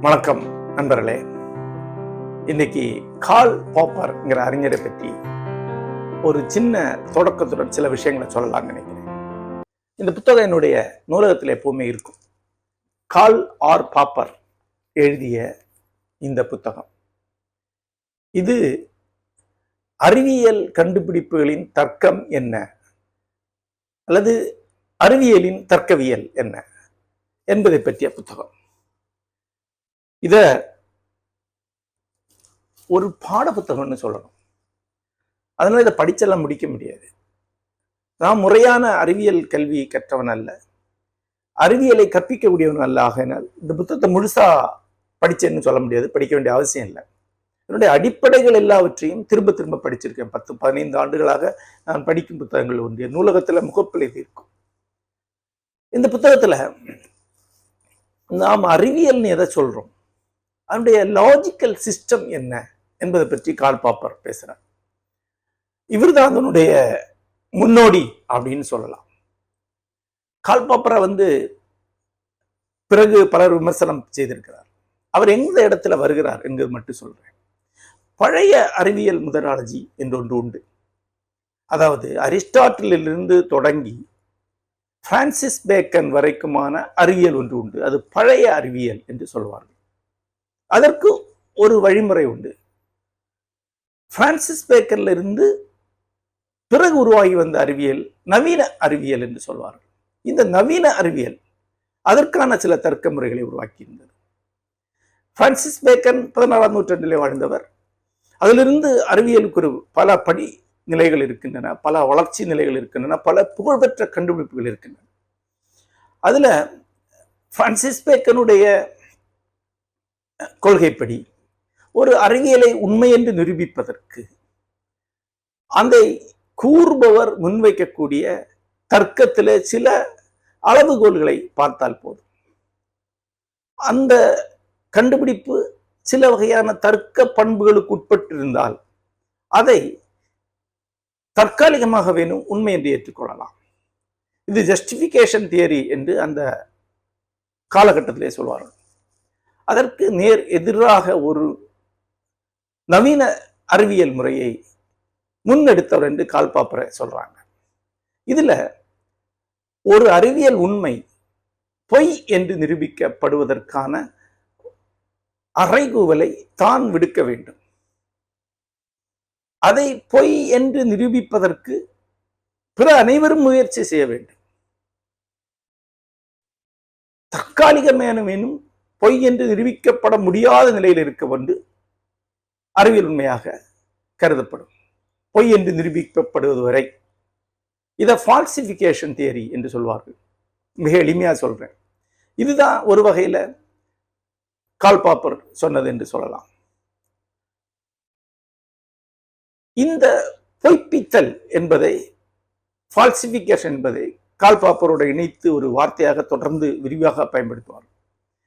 வணக்கம் நண்பர்களே. இன்னைக்கு கால் பாப்பர்ங்கிற அறிஞரை பற்றி ஒரு சின்ன தொடக்கத்துடன் சில விஷயங்களை சொல்லலாம்னு நினைக்கிறேன். இந்த புத்தகம் என்னுடைய நூலகத்தில் எப்பவுமே இருக்கும். கால் ஆர் பாப்பர் எழுதிய இந்த புத்தகம். இது அறிவியல் கண்டுபிடிப்புகளின் தர்க்கம் என்ன? அல்லது அறிவியலின் தர்க்கவியல் என்ன? என்பதை பற்றிய புத்தகம். இத ஒரு பாட புத்தகம்னு சொல்லணும். அதனால இதை படிச்செல்லாம் முடிக்க முடியாது. நான் முறையான அறிவியல் கல்வி கற்றவன் அல்ல. அறிவியலை கற்பிக்கக்கூடியவன் அல்ல ஆகினால் இந்த புத்தகத்தை முழுசா படிச்சேன்னு சொல்ல முடியாது. படிக்க வேண்டிய அவசியம் இல்லை. என்னுடைய அடிப்படைகள் எல்லாவற்றையும் திரும்ப திரும்ப படிச்சிருக்கேன். பத்து பதினைந்து ஆண்டுகளாக நான் படிக்கும் புத்தகங்கள் ஒன்றிய நூலகத்தில் முகப்பில் இது இருக்கும். இந்த புத்தகத்தில் நாம் அறிவியல்னு எதை சொல்கிறோம் அதனுடைய லாஜிக்கல் சிஸ்டம் என்ன என்பதை பற்றி கால் பாப்பர் பேசுறார். இவர்தான் அதனுடைய முன்னோடி அப்படின்னு சொல்லலாம். கால் பாப்பரை வந்து பிறகு பலர் விமர்சனம் செய்திருக்கிறார். அவர் எந்த இடத்துல வருகிறார் என்கிறது மட்டும் சொல்கிறேன் பழைய அறிவியல் முதலாளஜி என்று ஒன்று உண்டு. அதாவது அரிஸ்டாட்டிலிருந்து தொடங்கி பிரான்சிஸ் பேக்கன் வரைக்குமான அறிவியல் ஒன்று உண்டு. அது பழைய அறிவியல் என்று சொல்வார்கள். அதற்கு ஒரு வழிமுறை உண்டு. பிரான்சிஸ் பேக்கர்ல இருந்து பிறகு உருவாகி வந்த அறிவியல் நவீன அறிவியல் என்று சொல்வார்கள். இந்த நவீன அறிவியல் அதற்கான சில தர்க்க முறைகளை உருவாக்கியிருந்தது. பிரான்சிஸ் பேக்கன் பதினாறாம் நூற்றாண்டிலே வாழ்ந்தவர். அதிலிருந்து அறிவியலுக்கு ஒரு பல படி நிலைகள் இருக்கின்றன பல வளர்ச்சி நிலைகள் இருக்கின்றன பல புகழ்பெற்ற கண்டுபிடிப்புகள் இருக்கின்றன. அதில் பிரான்சிஸ் பேக்கனுடைய கொள்கைப்படி ஒரு அறிவியலை உண்மை என்று நிரூபிப்பதற்கு அந்த கூறுபவர் முன்வைக்கக்கூடிய தர்க்கத்தில் சில அளவுகோல்களை பார்த்தால் போதும். அந்த கண்டுபிடிப்பு சில வகையான தர்க்க பண்புகளுக்கு உட்பட்டிருந்தால் அதை தற்காலிகமாக வேணும் உண்மை என்று ஏற்றுக்கொள்ளலாம். இது ஜஸ்டிபிகேஷன் தியரி என்று அந்த காலகட்டத்திலே சொல்வார்கள். அதற்கு நேர் எதிராக ஒரு நவீன அறிவியல் முறையை முன்னெடுத்தவர் என்று கால்பாப்பரை சொல்றாங்க. இதுல ஒரு அறிவியல் உண்மை பொய் என்று நிரூபிக்கப்படுவதற்கான அறைகூவலை தான் விடுக்க வேண்டும். அதை பொய் என்று நிரூபிப்பதற்கு பிற அனைவரும் முயற்சி செய்ய வேண்டும். தற்காலிகமேனும் பொய் என்று நிரூபிக்கப்பட முடியாத நிலையில் இருக்க கொண்டு அறிவியல் உண்மையாக கருதப்படும். பொய் என்று நிரூபிக்கப்படுவது வரை இதை ஃபால்சிஃபிகேஷன் தியரி என்று சொல்வார்கள். மிக எளிமையாக சொல்கிறேன் இதுதான் ஒரு வகையில் கால்பாப்பர் சொன்னது என்று சொல்லலாம். இந்த பொய்ப்பித்தல் என்பதை ஃபால்சிஃபிகேஷன் என்பதை கால்பாப்பரோட இணைத்து ஒரு வார்த்தையாக தொடர்ந்து விரிவாக பயன்படுத்துவார்.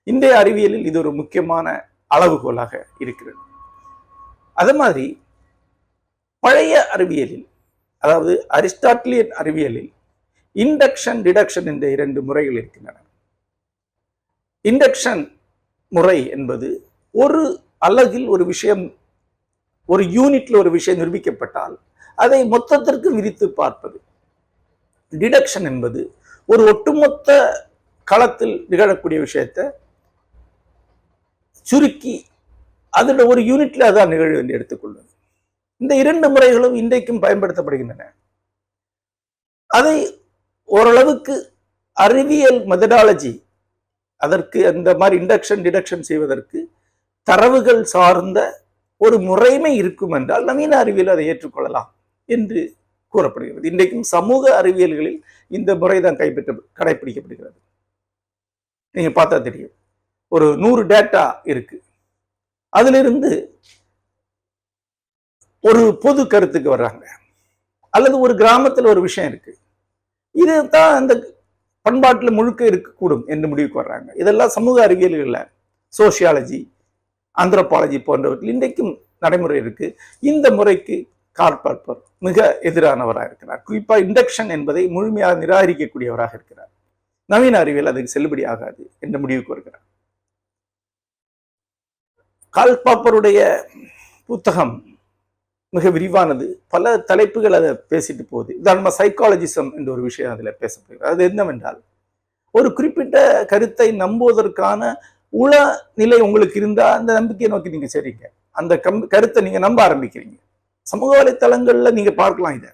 இந்திய அறிவியலில் இது ஒரு முக்கியமான அளவுகோலாக இருக்கிறது. அதே மாதிரி பழைய அறிவியலில் அதாவது அரிஸ்டாட்டிலியன் அறிவியலில் இண்டக்ஷன் டிடக்ஷன் என்ற இரண்டு முறைகள் இருக்கின்றன. இண்டக்ஷன் முறை என்பது ஒரு அலகில் ஒரு விஷயம் ஒரு யூனிட்ல ஒரு விஷயம் நிரூபிக்கப்பட்டால் அதை மொத்தத்திற்கு விரித்து பார்ப்பது. டிடக்ஷன் என்பது ஒரு ஒட்டுமொத்த களத்தில் நிகழக்கூடிய விஷயத்தை சுருக்கி அதோட ஒரு யூனிட்ல அதான் நிகழ்வு என்று எடுத்துக்கொள்வது. இந்த இரண்டு முறைகளும் இன்றைக்கும் பயன்படுத்தப்படுகின்றன. அதை ஓரளவுக்கு அறிவியல் மெதடாலஜி அதற்கு அந்த மாதிரி இண்டக்ஷன் டிடக்ஷன் செய்வதற்கு தரவுகள் சார்ந்த ஒரு முறைமை இருக்கும் என்றால் நவீன அறிவியல் அதை ஏற்றுக்கொள்ளலாம் என்று கூறப்படுகிறது. இன்றைக்கும் சமூக அறிவியல்களில் இந்த முறை தான் கைப்பற்ற கடைபிடிக்கப்படுகிறது நீங்க பார்த்தா தெரியும். ஒரு நூறு டேட்டா இருக்கு. அதிலிருந்து ஒரு பொது கருத்துக்கு வர்றாங்க. அல்லது ஒரு கிராமத்தில் ஒரு விஷயம் இருக்கு. இதுதான் அந்த பண்பாட்டில் முழுக்க இருக்கக்கூடும் என்று முடிவுக்கு வர்றாங்க. இதெல்லாம் சமூக அறிவியல்களில் சோசியாலஜி ஆந்த்ரோபாலஜி போன்றவற்றில் இன்றைக்கும் நடைமுறை இருக்கு. இந்த முறைக்கு கார்பர்பர் மிக எதிரானவராக இருக்கிறார். குறிப்பா இண்டக்ஷன் என்பதை முழுமையாக நிராகரிக்கக்கூடியவராக இருக்கிறார். நவீன அறிவியல் அதுக்கு செல்லுபடி ஆகாது என்ற முடிவுக்கு வருகிறார். கால் பாப்பருடைய புத்தகம் மிக விரிவானது. பல தலைப்புகள் அதை பேசிட்டு போகுது. உதாரணமாக சைக்காலஜிசம் என்ற ஒரு விஷயம் அதில் பேசப்படுகிறது. அது என்னவென்றால் ஒரு குறிப்பிட்ட கருத்தை நம்புவதற்கான உள நிலை உங்களுக்கு இருந்தால் அந்த நம்பிக்கையை நோக்கி நீங்க சரிங்க. அந்த கம் கருத்தை நீங்க நம்ப ஆரம்பிக்கிறீங்க. சமூக வலைத்தளங்கள்ல நீங்க பார்க்கலாம் இதை.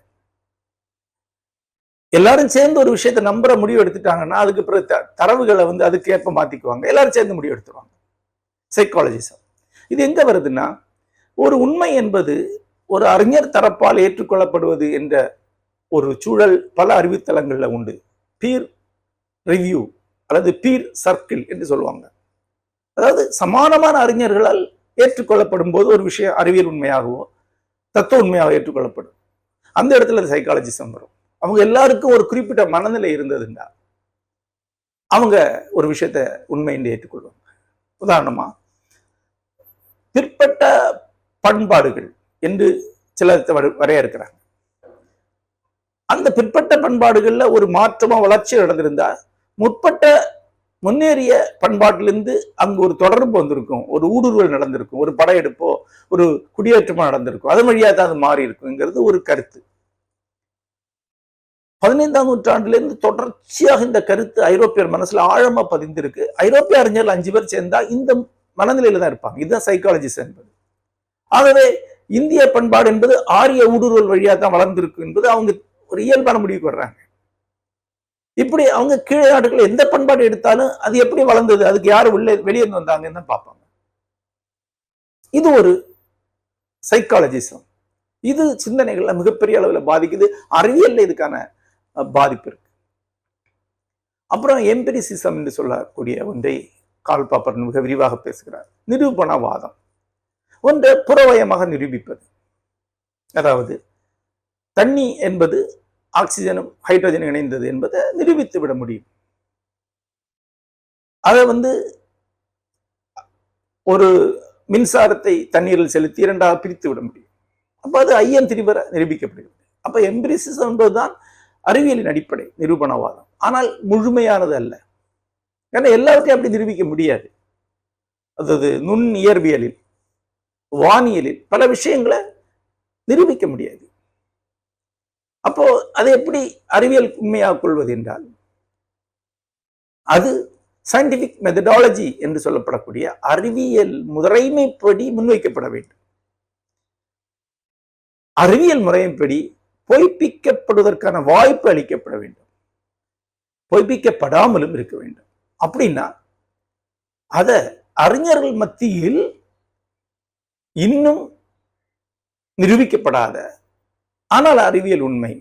எல்லாரும் சேர்ந்து ஒரு விஷயத்தை நம்புற முடிவு எடுத்துட்டாங்கன்னா அதுக்கு பிறகு த- தரவுகளை வந்து அதுக்கேற்ப மாற்றிக்குவாங்க மாத்திக்குவாங்க. எல்லாரும் சேர்ந்து முடிவு எடுத்துருவாங்க. சைக்காலஜிசம் இது எங்கே வருதுன்னா ஒரு உண்மை என்பது ஒரு அறிஞர் தரப்பால் ஏற்றுக்கொள்ளப்படுவது என்ற ஒரு சூழல் பல அறிவுத்தலங்கள்ல உண்டு. பீர் ரிவ்யூ அல்லது பீர் சர்க்கிள் என்று சொல்லுவாங்க. அதாவது சமானமான அறிஞர்களால் ஏற்றுக்கொள்ளப்படும் போது ஒரு விஷயம் அறிவியல் உண்மையாகவோ தத்துவ உண்மையாக ஏற்றுக்கொள்ளப்படும். அந்த இடத்துல சைக்காலஜிசம் வரும். அவங்க எல்லாருக்கும் ஒரு குறிப்பிட்ட மனநிலை இருந்ததுண்டா அவங்க ஒரு விஷயத்த உண்மை என்று ஏற்றுக்கொள்வாங்க. உதாரணமா பிற்பட்ட பண்பாடுகள் என்று சிலர் வரையறுக்கிறாங்க. அந்த பிற்பட்ட பண்பாடுகளில் ஒரு மாற்றமா வளர்ச்சி நடந்திருந்தா முற்பட்ட முன்னேறிய பண்பாட்டிலிருந்து அங்கு ஒரு தொடர்பு வந்திருக்கும். ஒரு ஊடுருவல் நடந்திருக்கும். ஒரு படையெடுப்போ ஒரு குடியேற்றமோ நடந்திருக்கும். அது வழியாக தான் அது மாறி இருக்குங்கிறது ஒரு கருத்து. பதினைந்தாம் நூற்றாண்டிலிருந்து தொடர்ச்சியாக இந்த கருத்து ஐரோப்பியர் மனசில் ஆழமாக பதிந்திருக்கு. ஐரோப்பிய அறிஞர்கள் அஞ்சு பேர் சேர்ந்தா இந்த மனநிலையில தான் இருப்பாங்க. இதுதான் சைக்காலஜிஸ் என்பது. ஆகவே இந்திய பண்பாடு என்பது ஆரிய ஊடுருவல் வழியாக தான் வளர்ந்திருக்கு என்பது அவங்க ஒரு இயல்பான முடிவுக்கு வர்றாங்க. இப்படி அவங்க கீழே நாடுகள் எந்த பண்பாடு எடுத்தாலும் அது எப்படி வளர்ந்தது அதுக்கு யார் உள்ளே வெளியே இருந்து வந்தாங்கன்னு தான் பார்ப்பாங்க. இது ஒரு சைக்காலஜிசம் இது சிந்தனைகள்ல மிகப்பெரிய அளவில் பாதிக்குது. அறிவியல்ல இதுக்கான பாதிப்பு இருக்கு. அப்புறம் எம்பிரிசிசம் என்று சொல்லக்கூடிய ஒன்றை கால் பாப்பர் மிக விரிவாக பேசுகிறார். நிரூபணவாதம். ஒன்றை புறவயமாக நிரூபிப்பது. அதாவது தண்ணி என்பது ஆக்சிஜனும் ஹைட்ரஜனும் இணைந்தது என்பதை நிரூபித்து விட முடியும். அதை வந்து ஒரு மின்சாரத்தை தண்ணீரில் செலுத்தி இரண்டாக பிரித்து விட முடியும். அப்போ அது ஐயன் திரிபர நிரூபிக்கப்படுகிறது. அப்போ எம்பிரிசிசம் என்பதுதான் அறிவியலின் அடிப்படை நிரூபணவாதம். ஆனால் முழுமையானது அல்ல. ஏன்னா எல்லாத்தையும் அப்படி நிரூபிக்க முடியாது. அதாவது நுண் இயற்பியலில் வானியலில் பல விஷயங்களை நிரூபிக்க முடியாது. அப்போ அதை எப்படி அறிவியல் உண்மையாக கொள்வது என்றால் அது சயின்டிபிக் மெத்தடாலஜி என்று சொல்லப்படக்கூடிய அறிவியல் முறைமைப்படி முன்வைக்கப்பட வேண்டும். அறிவியல் முறைமைப்படி பொய்ப்பிக்கப்படுவதற்கான வாய்ப்பு அளிக்கப்பட வேண்டும். பொய்ப்பிக்கப்படாமலும் இருக்க வேண்டும். அப்படின்னா அத அறிஞர்கள் மத்தியில் இன்னும் நிரூபிக்கப்படாத ஆனால் அறிவியல் உண்மை.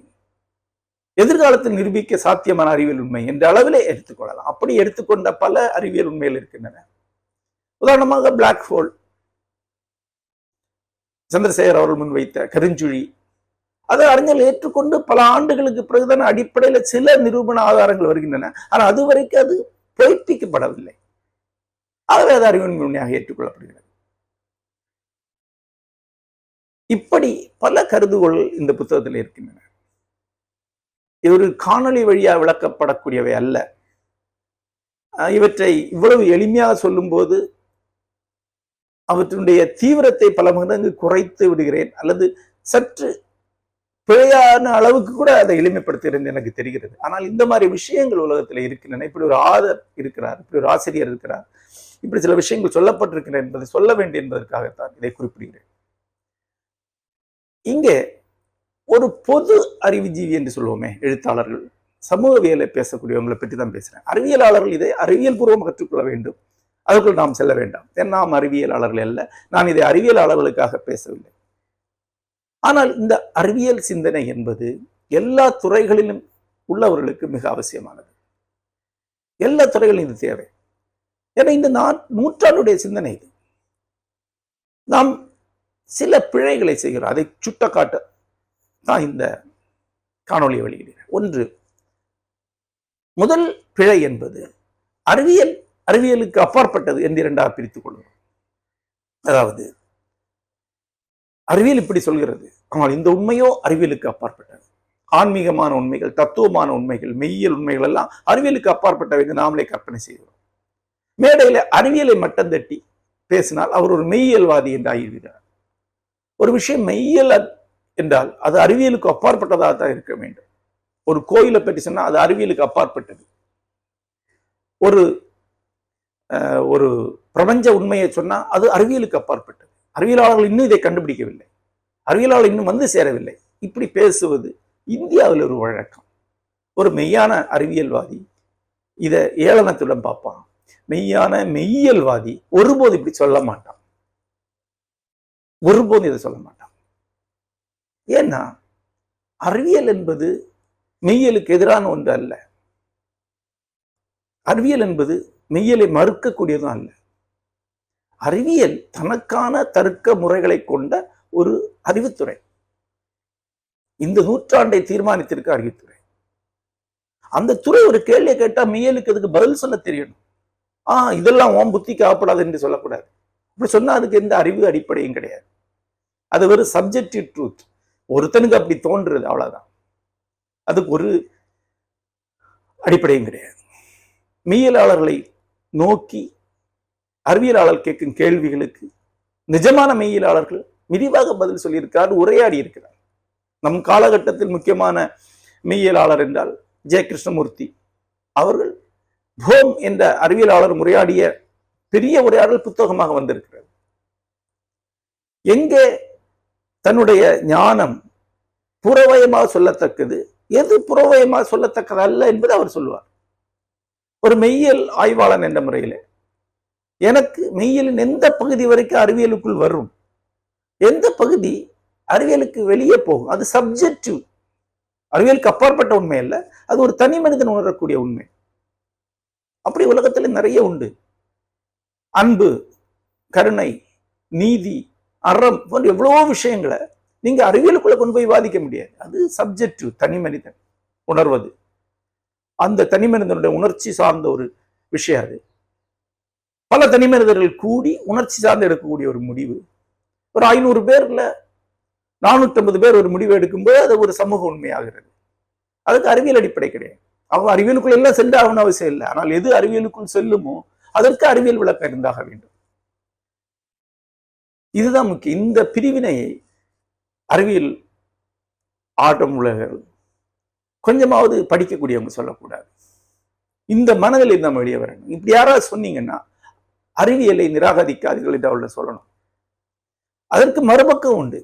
எதிர்காலத்தில் நிரூபிக்க சாத்தியமான அறிவியல் உண்மை என்ற அளவிலே எடுத்துக்கொள்ளலாம் அப்படி எடுத்துக்கொண்ட பல அறிவியல் உண்மைகள் இருக்கின்றன. உதாரணமாக பிளாக் ஹோல் சந்திரசேகர் அவர்கள் முன்வைத்த கருஞ்சுழி. அதை அறிஞர்கள் ஏற்றுக்கொண்டு பல ஆண்டுகளுக்கு பிறகுதான் அடிப்படையில சில நிரூபண ஆதாரங்கள் வருகின்றன. ஆனால் அது வரைக்கும் அது பொய்ப்பிக்கப்படவில்லை ஆகவே அது அறிவின் உண்மையாக ஏற்றுக்கொள்ளப்படுகிறது இப்படி பல கருதுகோள் இந்த புத்தகத்தில் இருக்கின்றன இது ஒரு காணொளி வழியா விளக்கப்படக்கூடியவை அல்ல இவற்றை இவ்வளவு எளிமையாக சொல்லும்போது அவற்றினுடைய தீவிரத்தை பல மடங்கு குறைத்து விடுகிறேன் அல்லது சற்று பிழையான அளவுக்கு கூட அதை எளிமைப்படுத்துகிறது எனக்கு தெரிகிறது. ஆனால் இந்த மாதிரி விஷயங்கள் உலகத்தில் இருக்கின்றன. இப்படி ஒரு ஆதர் இருக்கிறார் இப்படி ஒரு ஆசிரியர் இருக்கிறார். இப்படி சில விஷயங்கள் சொல்லப்பட்டிருக்கின்றன என்பதை சொல்ல வேண்டும் என்பதற்காகத்தான் இதை குறிப்பிடுகிறேன். இங்கே ஒரு பொது அறிவுஜீவி என்று சொல்லுவோமே எழுத்தாளர்கள். சமூகவியலை பேசக்கூடியவங்களை பற்றி தான் பேசுறேன். அறிவியலாளர்கள் இதை அறிவியல் பூர்வமாக கற்றுக்கொள்ள வேண்டும். அதற்குள் நாம் செல்ல வேண்டாம். நாம் அறிவியலாளர்கள் அல்ல. நான் இதை அறிவியலாளர்களுக்காக பேசவில்லை. ஆனால் இந்த அறிவியல் சிந்தனை என்பது எல்லா துறைகளிலும் உள்ளவர்களுக்கு மிக அவசியமானது. எல்லா துறைகளிலும் இது தேவை. ஏன்னா இந்த நான் நூற்றாண்டுடைய சிந்தனை இது. நாம் சில பிழைகளை செய்கிறோம். அதை சுட்டக்காட்ட தான் இந்த காணொளியை வெளியிடுகிறேன். ஒன்று முதல் பிழை என்பது அறிவியல் அறிவியலுக்கு அப்பாற்பட்டது என்று இரண்டாக பிரித்துக் கொள்கிறோம். அதாவது அறிவியல் இப்படி சொல்கிறது. ஆனால் இந்த உண்மையோ அறிவியலுக்கு அப்பாற்பட்டது. ஆன்மீகமான உண்மைகள் தத்துவமான உண்மைகள் மெய்யியல் உண்மைகள் எல்லாம் அறிவியலுக்கு அப்பாற்பட்டவை என்று நாமளே கற்பனை செய்கிறோம். மேடையில் அறிவியலை மட்டம் தட்டி பேசினால் அவர் ஒரு மெய்யியல்வாதி என்று ஆகிவிடுகிறார். ஒரு விஷயம் மெய்யியல் என்றால் அது அறிவியலுக்கு அப்பாற்பட்டதாக தான் இருக்க வேண்டும். ஒரு கோயிலை பற்றி சொன்னால் அது அறிவியலுக்கு அப்பாற்பட்டது. ஒரு அஹ், ஒரு பிரபஞ்ச உண்மையை சொன்னால் அது அறிவியலுக்கு அப்பாற்பட்டது. அறிவியலாளர்கள் இன்னும் இதை கண்டுபிடிக்கவில்லை. அறிவியலாளர் இன்னும் வந்து சேரவில்லை. இப்படி பேசுவது இந்தியாவில் ஒரு வழக்கம். ஒரு மெய்யான அறிவியல்வாதி இதை ஏளனத்துடன் பார்ப்பான். மெய்யான மெய்யியல்வாதி ஒருபோது இப்படி சொல்ல மாட்டான். ஒருபோது இதை சொல்ல மாட்டான். ஏன்னா அறிவியல் என்பது மெய்யலுக்கு எதிரான ஒன்று அல்ல. அறிவியல் என்பது மெய்யலை மறுக்கக்கூடியதும் அல்ல. அறிவியல் தனக்கான தர்க்க முறைகளை கொண்ட ஒரு அறிவுத்துறை. இந்த நூற்றாண்டை தீர்மானித்திருக்க அறிவுத்துறை. அந்த துறை ஒரு கேள்வியை கேட்டா மெய்யலுக்கு அதுக்கு பதில் சொல்ல தெரியணும். ஆ இதெல்லாம் ஓம் புத்திக்கு ஆகப்படாது என்று சொல்லக்கூடாது. அப்படி சொன்னா அதுக்கு எந்த அறிவு அடிப்படையும் கிடையாது. அது ஒரு சப்ஜெக்டிவ் ட்ரூத் ஒருத்தனுக்கு அப்படி தோன்றுறது அவ்வளவுதான். அதுக்கு ஒரு அடிப்படையும் கிடையாது. மெய்யலாளர்களை நோக்கி அறிவியலாளர் கேட்கும் கேள்விகளுக்கு நிஜமான மெய்யியலாளர்கள் விரிவாக பதில் சொல்லியிருக்கார் உரையாடி இருக்கிறார் நம் காலகட்டத்தில் முக்கியமான மெய்யியலாளர் என்றால் ஜெய கிருஷ்ணமூர்த்தி அவர்கள் போம் என்ற அறிவியலாளர் உரையாடிய பெரிய உரையாடல் புத்தகமாக வந்திருக்கிறது. எங்கே தன்னுடைய ஞானம் புறவயமாக சொல்லத்தக்கது எது புறவயமாக சொல்லத்தக்கது அல்ல என்பது அவர் சொல்லுவார். ஒரு மெய்யியல் ஆய்வாளன் என்ற முறையில் எனக்கு மெய்யியலின் எந்த பகுதி வரைக்கும் அறிவியலுக்குள் வரும்? எந்த பகுதி அறிவியலுக்கு வெளியே போகும்? அது சப்ஜெக்டிவ் அறிவியலுக்கு அப்பாற்பட்ட உண்மை அல்ல அது ஒரு தனி மனிதன் உணரக்கூடிய உண்மை. அப்படி உலகத்துல நிறைய உண்டு. அன்பு கருணை நீதி அறம் போன்ற எவ்வளவோ விஷயங்களை நீங்க அறிவியலுக்குள்ள கொண்டு போய் வாதிக்க முடியாது. அது சப்ஜெக்டிவ் தனி மனிதன் உணர்வது. அந்த தனி மனிதனுடைய உணர்ச்சி சார்ந்த ஒரு விஷயம் அது. பல தனி மனிதர்கள் கூடி உணர்ச்சி சார்ந்து எடுக்கக்கூடிய ஒரு முடிவு. ஒரு ஐநூறு பேர்ல நானூத்தி ஐம்பது பேர் ஒரு முடிவு எடுக்கும்போது அது ஒரு சமூக உண்மையாகிறது. அதுக்கு அறிவியல் அடிப்படை கிடையாது. அவங்க அறிவியலுக்குள் எல்லாம் சென்றாகணும் அவசியம் இல்லை. ஆனால் எது அறிவியலுக்குள் செல்லுமோ அதற்கு அறிவியல் விளக்கம் இருந்தாக வேண்டும். இதுதான் முக்கியம். இந்த பிரிவினையை அறிவியல் ஆட்டம் உலகர்கள் கொஞ்சமாவது படிக்கக்கூடியவங்க சொல்லக்கூடாது. இந்த மனதில் நம்ம வெளியே வரணும். இப்படி யாராவது சொன்னீங்கன்னா அறிவியலை நிராகரிக்காதீர்கள் என்று அவர்களை சொல்லணும். அதற்கு மறுபக்கம் உண்டு.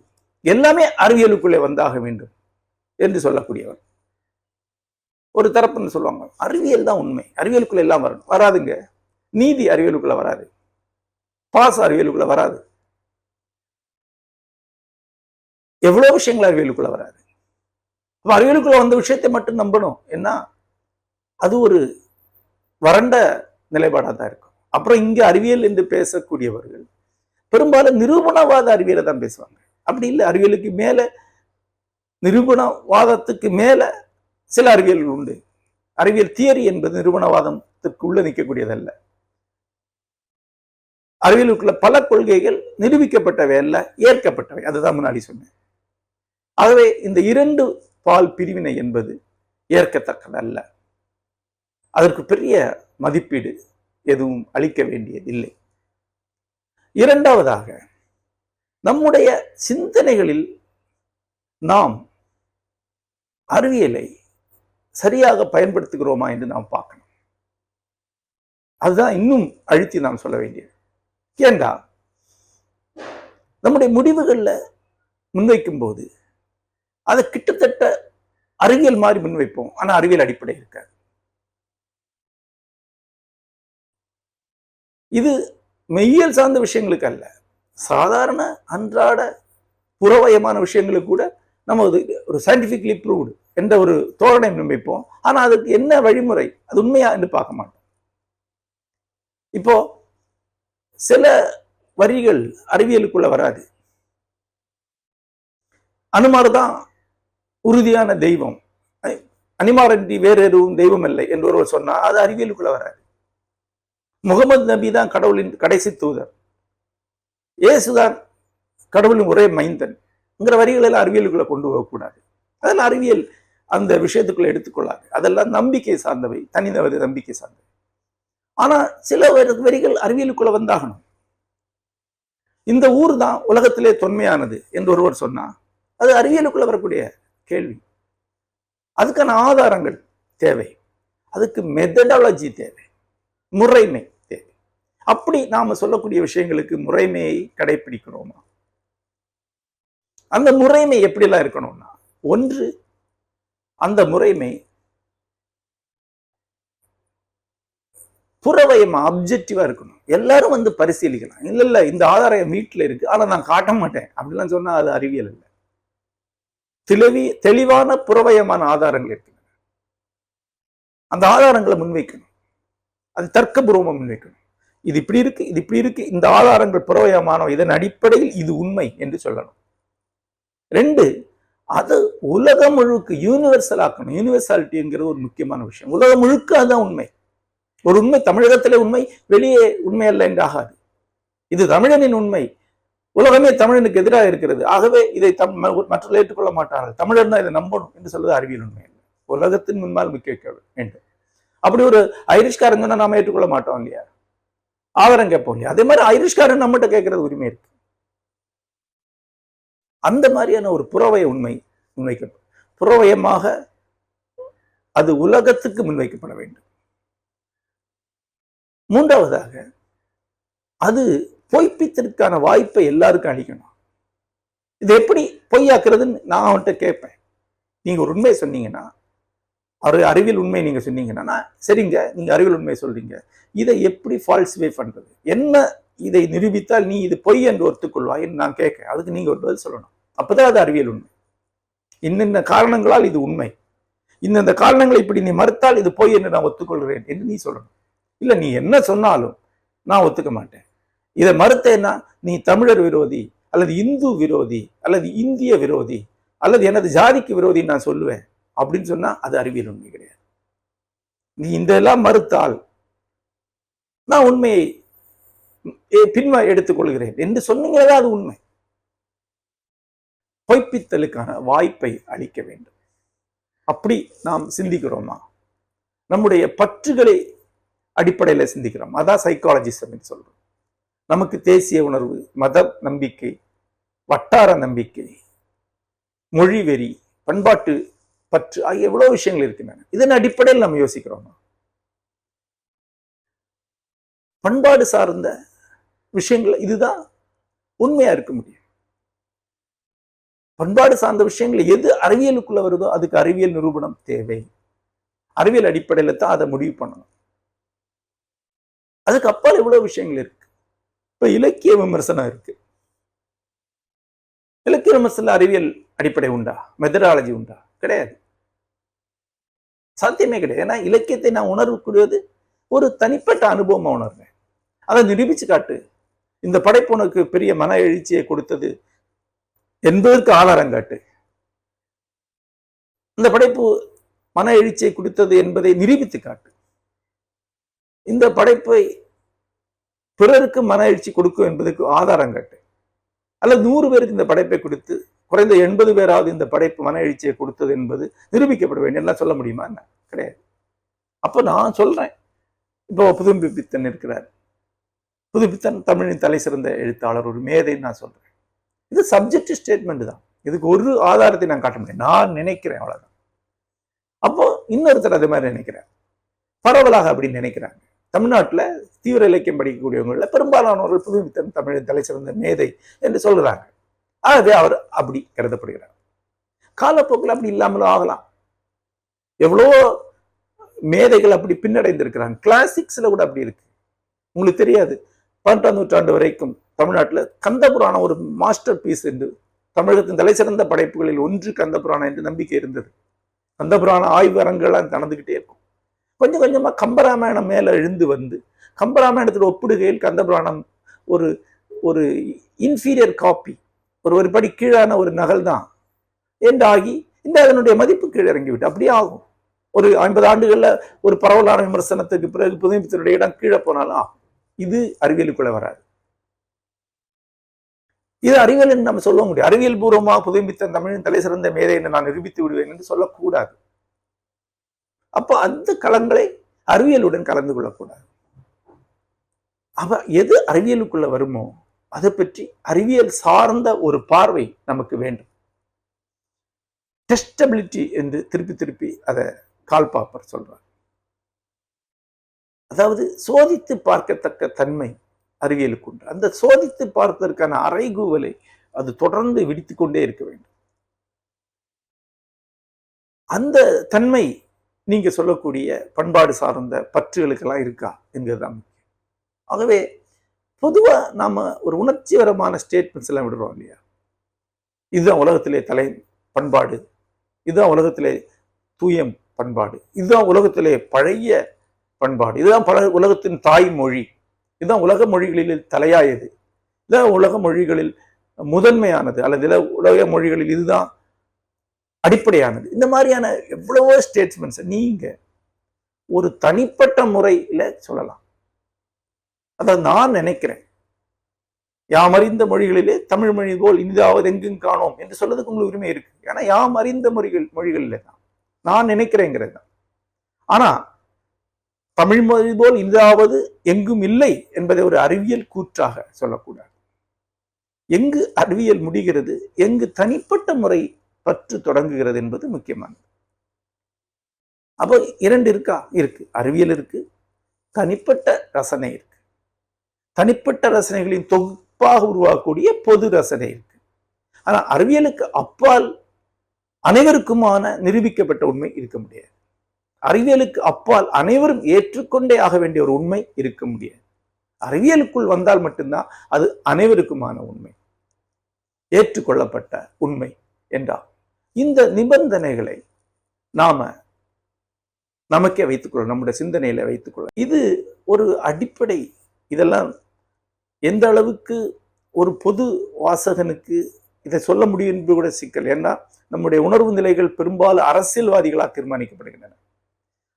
எல்லாமே அறிவியலுக்குள்ளே வந்தாக வேண்டும் என்று சொல்லக்கூடியவர் ஒரு தரப்புன்னு சொல்லுவாங்க அறிவியல் தான் உண்மை. அறிவியலுக்குள்ள எல்லாம் வரணும். வராதுங்க. நீதி அறிவியலுக்குள்ள வராது. பாஸ் அறிவியலுக்குள்ள வராது. எவ்வளவு விஷயங்கள் அறிவியலுக்குள்ள வராது. அப்போ அறிவியலுக்குள்ள வந்த விஷயத்தை மட்டும் நம்பணும். என்ன அது ஒரு வறண்ட நிலைப்பாடாக தான் இருக்கும். அப்புறம் இங்க அறிவியல் என்று பேசக்கூடியவர்கள் பெரும்பாலும் நிரூபணவாத அறிவியலை தான் பேசுவாங்க. அப்படி இல்லை அறிவியலுக்கு மேல நிரூபணவாதத்துக்கு மேலே சில அறிவியல் உண்டு. அறிவியல் தியரி என்பது நிரூபணவாதத்திற்கு உள்ள நிற்கக்கூடியதல்ல. அறிவியலுக்குள்ள பல கொள்கைகள் நிரூபிக்கப்பட்டவை அல்ல ஏற்கப்பட்டவை. அதுதான் முன்னாடி சொன்னேன். ஆகவே இந்த இரண்டு பால் பிரிவினை என்பது ஏற்கத்தக்கதல்ல. அதற்கு பெரிய மதிப்பீடு எதுவும் அளிக்க வேண்டியதில்லை. இரண்டாவதாக நம்முடைய சிந்தனைகளில் நாம் அறிவியலை சரியாக பயன்படுத்துகிறோமா என்று நாம் பார்க்கணும். அதுதான் இன்னும் அழுத்தி நாம் சொல்ல வேண்டியது. ஏண்டா? நம்முடைய முடிவுகளில் முன்வைக்கும் போது அதை கிட்டத்தட்ட அறிவியல் மாதிரி முன்வைப்போம். ஆனால் அறிவியல் அடிப்படை இருக்காது. இது மெய்யல் சார்ந்த விஷயங்களுக்கு அல்ல. சாதாரண அன்றாட புறவயமான விஷயங்களுக்கு கூட நம்ம அது ஒரு சயின்டிஃபிக்லி ப்ரூவ்டு என்ற ஒரு தோரணை முன்வைப்போம் ஆனா அதுக்கு என்ன வழிமுறை? அது உண்மையா என்று பார்க்க மாட்டோம். இப்போ சில வரிகள் அறிவியலுக்குள்ள வராது. அனுமார் தான் உறுதியான தெய்வம். அனிமாரன்றி வேறு எதுவும் தெய்வம் இல்லை என்று ஒருவர் சொன்னால் அது அறிவியலுக்குள்ள வராது. முகமது நபி தான் கடவுளின் கடைசி தூதர். இயேசுதான் கடவுளின் ஒரே மைந்தன்ங்கிற வரிகள் எல்லாம் அறிவியலுக்குள்ள கொண்டு போகக்கூடாது அதெல்லாம் அறிவியல் அந்த விஷயத்துக்குள்ள எடுத்துக்கொள்ளாது. அதெல்லாம் நம்பிக்கை சார்ந்தவை தனிநபர் நம்பிக்கை சார்ந்தவை. ஆனா சில வரிகள் அறிவியலுக்குள்ள வந்தாகணும். இந்த ஊர் தான் உலகத்திலே தொன்மையானது என்று ஒருவர் சொன்னா அது அறிவியலுக்குள்ள வரக்கூடிய கேள்வி. அதுக்கான ஆதாரங்கள் தேவை. அதுக்கு மெத்தடாலஜி தேவை. முறைமை. அப்படி நாம சொல்லக்கூடிய விஷயங்களுக்கு முறைமையை கடைபிடிக்கிறோமா அந்த முறைமை எப்படிலாம் இருக்கணும்னா ஒன்று அந்த முறைமை புறவயமா அப்ஜெக்டிவா இருக்கணும். எல்லாரும் வந்து பரிசீலிக்கலாம். இல்ல இல்ல இந்த ஆதாரம் என் வீட்டில் இருக்கு. ஆனா நான் காட்ட மாட்டேன். அப்படிலாம் சொன்னா அது அறிவியல் இல்லை. தெளிவி தெளிவான புறவயமான ஆதாரங்கள் இருக்கு அந்த ஆதாரங்களை முன்வைக்கணும். அது தர்க்கபூர்வமாக முன்வைக்கணும். இது இப்படி இருக்கு இது இப்படி இருக்கு இந்த ஆதாரங்கள் புறவயமானவை இதன் அடிப்படையில் இது உண்மை என்று சொல்லணும். ரெண்டு அது உலகம் முழுக்க யூனிவர்சல் ஆக்கணும். யூனிவர்சாலிட்டிங்கிறது ஒரு முக்கியமான விஷயம். உலகம் முழுக்க அதுதான் உண்மை. ஒரு உண்மை தமிழகத்திலே உண்மை வெளியே உண்மை அல்ல என்று ஆகாது. இது தமிழனின் உண்மை. உலகமே தமிழனுக்கு எதிராக இருக்கிறது. ஆகவே இதை தம் மற்றவர்கள் ஏற்றுக்கொள்ள மாட்டார்கள். தமிழர் தான் இதை நம்பணும் என்று சொல்வது அறிவியல் உண்மை உலகத்தின் முன்னால் முக்கிய வேண்டும் அப்படி ஒரு ஐரிஷ்காரங்கன்னா நாம ஏற்றுக்கொள்ள மாட்டோம் இல்லையா? ஆதாரம் கேட்போம் இல்லையா அதே மாதிரி ஐரிஷ்காரன் நம்மகிட்ட கேட்கறது உரிமை இருக்கு. அந்த மாதிரியான ஒரு புறவய உண்மை முன்வைக்கப்படும். புறவயமாக அது உலகத்துக்கு முன்வைக்கப்பட வேண்டும். மூன்றாவதாக அது பொய்ப்பித்தற்கான வாய்ப்பை எல்லாருக்கும் அளிக்கணும். இது எப்படி பொய்யாக்குறதுன்னு நான் அவன்கிட்ட கேட்பேன். நீங்க ஒரு உண்மையை சொன்னீங்கன்னா ஒரு அறிவியல் உண்மை நீங்கள் சொன்னீங்கன்னா சரிங்க நீங்கள் அறிவியல் உண்மை சொல்கிறீங்க இதை எப்படி ஃபால்சிஃபை பண்ணுறது என்ன இதை நிரூபித்தால் நீ இது பொய் என்று ஒத்துக்கொள்வாய் நான் கேட்க அதுக்கு நீங்கள் ஒரு பதில் சொல்லணும். அப்பதான் அது அறிவியல் உண்மை. இன்னென்ன காரணங்களால் இது உண்மை? இந்தந்த காரணங்களை இப்படி நீ மறுத்தால் இது பொய் என்று நான் ஒத்துக்கொள்கிறேன் என்று நீ சொல்லணும். இல்லை நீ என்ன சொன்னாலும் நான் ஒத்துக்க மாட்டேன். இதை மறுத்தேன்னா நீ தமிழர் விரோதி அல்லது இந்து விரோதி அல்லது இந்திய விரோதி அல்லது எனது ஜாதிக்கு விரோதி நான் சொல்லுவேன். அப்படின்னு சொன்னா அது அறிவியல் உண்மை கிடையாது. நீ இந்த எல்லாம் மறுத்தால் நான் உண்மையை பின்வ எடுத்துக்கொள்கிறேன் என்று சொன்னீங்களே அது உண்மை. பொய்ப்பித்தலுக்கான வாய்ப்பை அளிக்க வேண்டும். அப்படி நாம் சிந்திக்கிறோமா? நம்முடைய பற்றுகளை அடிப்படையில் சிந்திக்கிறோம்? அதான் சைக்காலஜிசம் சொல்றோம். நமக்கு தேசிய உணர்வு மத நம்பிக்கை வட்டார நம்பிக்கை மொழி வெறி பண்பாட்டு பற்று ஆகிய எவ்வளவு விஷயங்கள் இருக்கின்றன? இதன் அடிப்படையில் நம்ம யோசிக்கிறோம்? பண்பாடு சார்ந்த விஷயங்கள் இதுதான் உண்மையா இருக்க முடியும். பண்பாடு சார்ந்த விஷயங்கள் எது அறிவியலுக்குள்ள வருதோ அதுக்கு அறிவியல் நிரூபணம் தேவை. அறிவியல் அடிப்படையில தான் அதை முடிவு பண்ணணும். அதுக்கு அப்பால் எவ்வளவு விஷயங்கள் இருக்கு? இப்ப இலக்கிய விமர்சனம் இருக்கு. இலக்கிய விமர்சனம் அறிவியல் அடிப்படை உண்டா? மெதடாலஜி உண்டா? கிடையாது. சாத்தியமே கிடையாது. ஏன்னா இலக்கியத்தை நான் உணரக்கூடியது ஒரு தனிப்பட்ட அனுபவமாக உணர்றேன். அதை நிரூபித்து காட்டு. இந்த படைப்பு உனக்கு பெரிய மன எழுச்சியை கொடுத்தது என்பதற்கு ஆதாரம் காட்டு. இந்த படைப்பு மன எழுச்சியை கொடுத்தது என்பதை நிரூபித்து காட்டு. இந்த படைப்பை பிறருக்கு மன எழுச்சி கொடுக்கும் என்பதற்கு ஆதாரம் காட்டு. அல்லது நூறு பேருக்கு இந்த படைப்பை கொடுத்து குறைந்த எண்பது பேராவது இந்த படைப்பு மன எழுச்சியை கொடுத்தது என்பது நிரூபிக்கப்பட வேண்டும் எல்லாம் சொல்ல முடியுமா? என்ன? கிடையாது. அப்போ நான் சொல்றேன். இப்போ புதுப்பித்தன் இருக்கிறார். புதுப்பித்தன் தமிழின் தலை சிறந்த எழுத்தாளர் ஒரு மேதைன்னு நான் சொல்றேன். இது சப்ஜெக்ட் ஸ்டேட்மெண்ட் தான். இதுக்கு ஒரு ஆதாரத்தை நான் காட்ட முடியும் நான் நினைக்கிறேன் அவ்வளோதான் அப்போ இன்னொருத்தர் அதே மாதிரி நினைக்கிறேன் பரவலாக அப்படின்னு நினைக்கிறாங்க. தமிழ்நாட்டில் தீவிர இலக்கியம் படிக்கக்கூடியவங்களில் பெரும்பாலானவர்கள் புதுமித்தன் தமிழின் தலை சிறந்த மேதை என்று சொல்கிறாங்க ஆகவே அவர் அப்படி கருதப்படுகிறார். காலப்போக்கில் அப்படி இல்லாமலும் ஆகலாம். எவ்வளோ மேதைகள் அப்படி பின்னடைந்திருக்கிறாங்க. கிளாசிக்ஸில் கூட அப்படி இருக்கு. உங்களுக்கு தெரியாது. பதினெட்டாம் நூற்றாண்டு வரைக்கும் தமிழ்நாட்டில் கந்தபுராணம் ஒரு மாஸ்டர் பீஸ் என்று தமிழகத்தின் தலைசிறந்த படைப்புகளில் ஒன்று கந்தபுராணம் என்று நம்பிக்கை இருந்தது. கந்தபுராண ஆய்வு அரங்கெல்லாம் நடந்துக்கிட்டே இருக்கும். கொஞ்சம் கொஞ்சமாக கம்பராமாயணம் மேலே எழுந்து வந்து கம்பராமாயணத்தில் ஒப்பிடுகையில் கந்தபுராணம் ஒரு ஒரு இன்ஃபீரியர் காப்பி ஒரு ஒரு படி கீழான ஒரு நகல் தான் என்றாகி இந்த அதனுடைய மதிப்பு கீழே இறங்கிவிட்டு அப்படியே ஆகும். ஒரு ஐம்பது ஆண்டுகளில் ஒரு பரவலான விமர்சனத்துக்கு பிறகு புதுமைப்பித்தனுடைய இடம் கீழே போனாலும் ஆகும். இது அறிவியலுக்குள்ளே வராது. இது அறிவியல் நம்ம சொல்ல முடியும். அறிவியல் பூர்வமாக புதுமைப்பித்தன் தமிழின் தலை சிறந்த மேதை என்று நான் நிரூபித்து விடுவேன் என்று சொல்லக்கூடாது. அப்போ அந்த களங்களை அறிவியலுடன் கலந்து கொள்ளக்கூடாது. அவ எது அறிவியலுக்குள்ள வருமோ அதை பற்றி அறிவியல் சார்ந்த ஒரு பார்வை நமக்கு வேண்டும். டெஸ்டபிலிட்டி என்று திருப்பி திருப்பி அதை கால் பாப்பர் சொல்றார். அதாவது சோதித்து பார்க்கத்தக்க தன்மை அறிவியலுக்கு உண்டு. அந்த சோதித்து பார்ப்பதற்கான அறைகூவலை அது தொடர்ந்து விடுத்து கொண்டே இருக்க வேண்டும். அந்த தன்மை நீங்க சொல்லக்கூடிய பண்பாடு சார்ந்த பற்றுகளுக்கெல்லாம் இருக்கா என்கிறதுதான் முக்கியம். ஆகவே பொதுவாக நாம் ஒரு உணர்ச்சிகரமான ஸ்டேட்மெண்ட்ஸ் எல்லாம் விடுறோம் இல்லையா? இதுதான் உலகத்திலே தலை பண்பாடு. இதுதான் உலகத்திலே தூயம் பண்பாடு. இதுதான் உலகத்திலே பழைய பண்பாடு. இதுதான் பல உலகத்தின் தாய்மொழி. இதுதான் உலக மொழிகளில் தலையாயது இதுதான் உலக மொழிகளில் முதன்மையானது அல்லது உலக மொழிகளில் இதுதான் அடிப்படையானது. இந்த மாதிரியான எவ்வளவோ ஸ்டேட்மெண்ட்ஸ் நீங்கள் ஒரு தனிப்பட்ட முறையில் சொல்லலாம். அதை நான் நினைக்கிறேன். யாம் அறிந்த மொழிகளிலே தமிழ் மொழி போல் இனிதாவது எங்கும் காணோம் என்று சொல்றதுக்கு உங்களுக்கு உரிமை இருக்கு. ஏன்னா யாம் அறிந்த மொழிகள் மொழிகளிலே தான். நான் நினைக்கிறேங்கிறது தான். ஆனா தமிழ் மொழி போல் இனிதாவது எங்கும் இல்லை என்பதை ஒரு அறிவியல் கூற்றாக சொல்லக்கூடாது. எங்கு அறிவியல் முடிகிறது எங்கு தனிப்பட்ட முறை பற்று தொடங்குகிறது என்பது முக்கியமானது. அப்போ இரண்டு இருக்கா? இருக்கு. அறிவியல் இருக்கு தனிப்பட்ட ரசனை இருக்கு. தனிப்பட்ட ரசனைகளின் தொகுப்பாக உருவாக்கக்கூடிய பொது ரசனை இருக்கு. ஆனா அறிவியலுக்கு அப்பால் அனைவருக்குமான நிரூபிக்கப்பட்ட உண்மை இருக்க முடியாது. அறிவியலுக்கு அப்பால் அனைவரும் ஏற்றுக்கொண்டே ஆக வேண்டிய ஒரு உண்மை இருக்க முடியாது. அறிவியலுக்குள் வந்தால் மட்டும்தான் அது அனைவருக்குமான உண்மை. ஏற்றுக்கொள்ளப்பட்ட உண்மை என்றால் இந்த நிபந்தனைகளை நாம நமக்கே வைத்துக்கொள்ள நம்முடைய சிந்தனையில வைத்துக்கொள்ள இது ஒரு அடிப்படை இதெல்லாம் எந்த அளவுக்கு ஒரு பொது வாசகனுக்கு இதை சொல்ல முடியும் என்பது கூட சிக்கல். ஏன்னா நம்முடைய உணர்வு நிலைகள் பெரும்பாலும் அரசியல்வாதிகளாக தீர்மானிக்கப்படுகின்றன.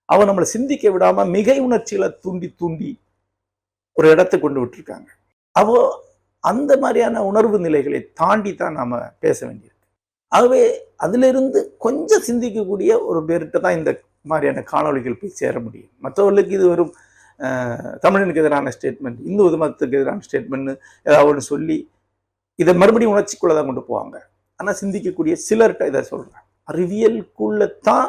அவன் நம்மளை சிந்திக்க விடாமல் மிகை உணர்ச்சிகளை தூண்டி தூண்டி ஒரு இடத்தை கொண்டு விட்டுருக்காங்க. அவோ அந்த மாதிரியான உணர்வு நிலைகளை தாண்டி தான் நாம் பேச வேண்டியிருக்கு. ஆகவே அதிலிருந்து கொஞ்சம் சிந்திக்கக்கூடிய ஒரு பேர்கிட்ட தான் இந்த மாதிரியான காணொளிகள் போய் சேர முடியும். மற்றவர்களுக்கு இது வெறும் தமிழனுக்கு எதிரான ஸ்டேட்மெண்ட் இந்து மதத்துக்கு எதிரான ஸ்டேட்மெண்ட்னு ஏதாவது ஒன்று சொல்லி இதை மறுபடியும் உணர்ச்சிக்குள்ளே தான் கொண்டு போவாங்க. ஆனால் சிந்திக்கக்கூடிய சிலர்கிட்ட இதை சொல்கிறேன் அறிவியலுக்குள்ள தான்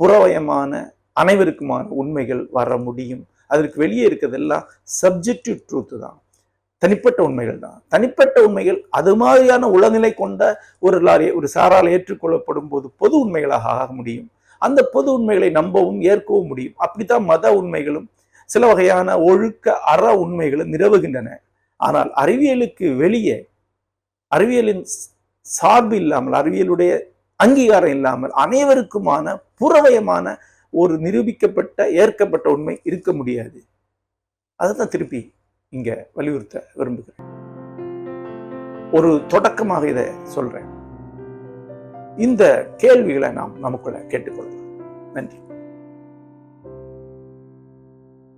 புறவயமான அனைவருக்குமான உண்மைகள் வர முடியும். அதற்கு வெளியே இருக்கிறதெல்லாம் சப்ஜெக்டிவ் ட்ரூத்து தான். தனிப்பட்ட உண்மைகள் தான். தனிப்பட்ட உண்மைகள் அது மாதிரியான உளநிலை கொண்ட ஒரு லாரி ஒரு சாரால் ஏற்றுக்கொள்ளப்படும் போது பொது உண்மைகளாக ஆக முடியும். அந்த பொது உண்மைகளை நம்பவும் ஏற்கவும் முடியும். அப்படித்தான் மத உண்மைகளும் சில வகையான ஒழுக்க அற உண்மைகளை நிரவுகின்றன. ஆனால் அறிவியலுக்கு வெளியே அறிவியலின் சார்பு இல்லாமல் அறிவியலுடைய அங்கீகாரம் இல்லாமல் அனைவருக்குமான புறவயமான ஒரு நிரூபிக்கப்பட்ட ஏற்கப்பட்ட உண்மை இருக்க முடியாது. அதுதான் திருப்பி இங்க வலியுறுத்த விரும்புகிறேன். ஒரு தொடக்கமாக இதை சொல்றேன். இந்த கேள்விகளை நாம் நமக்குள்ள கேட்டுக்கொள்ளலாம் நன்றி.